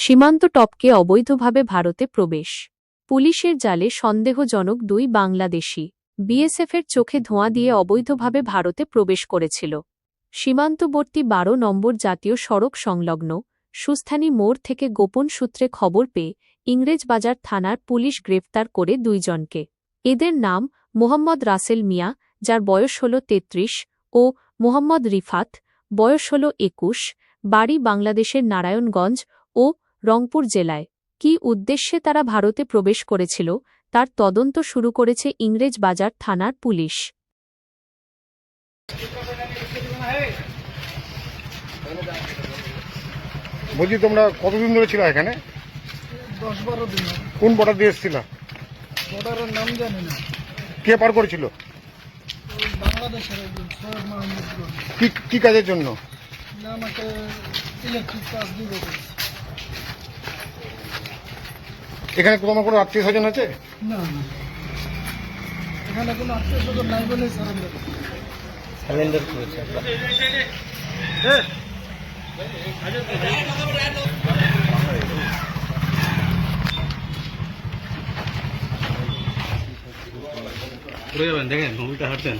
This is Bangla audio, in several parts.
সীমান্ত টপকে অবৈধভাবে ভারতে প্রবেশ। পুলিশের জালে সন্দেহজনক দুই বাংলাদেশি বিএসএফের চোখে ধোঁয়া দিয়ে অবৈধভাবে ভারতে প্রবেশ করেছিল। সীমান্তবর্তী বারো নম্বর জাতীয় সড়ক সংলগ্ন সুস্থানী মোড় থেকে গোপন সূত্রে খবর পেয়ে ইংরেজবাজার থানার পুলিশ গ্রেফতার করে দুইজনকে। এদের নাম মোহাম্মদ রাসেল মিয়া, যার বয়স হল তেত্রিশ, ও মোহাম্মদ রিফাত, বয়স হল একুশ, বাড়ি বাংলাদেশের নারায়ণগঞ্জ, ও রংপুর জেলায়। কি উদ্দেশ্যে তারা ভারতে প্রবেশ করেছিল তার তদন্ত শুরু করেছে ইংরেজ বাজার থানার পুলিশ। বলছি তোমরা কতদিন ধরে ছিল এখানে? দশ বারো দিন। কোন বর্ডার দিয়ে এসেছিল? বর্ডারের নাম জানি না। কে পার করেছিল? বাংলাদেশের একজন সৈয়দ মাহমুদ কি কি কাজের জন্য? আমাকে ইলেকট্রিক কাজ দিবে বলছে। এখানে তোমার কোনো আত্মীয় স্বজন আছে? না না। এখানে কোনো আত্মীয় স্বজন নাই বলেই সারেন্ডার সারেন্ডার করেছে ঘুরে যাবেন দেখেন মুভিটা হাঁটছেন।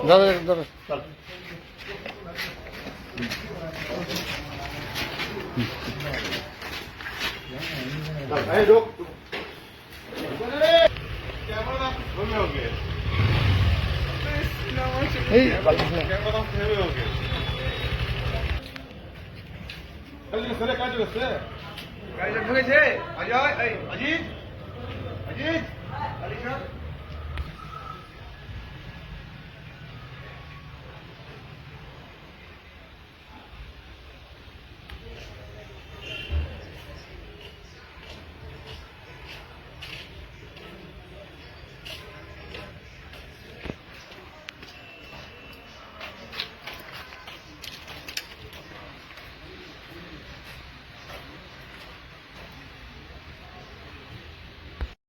દાદા દાદા અજીત અજીત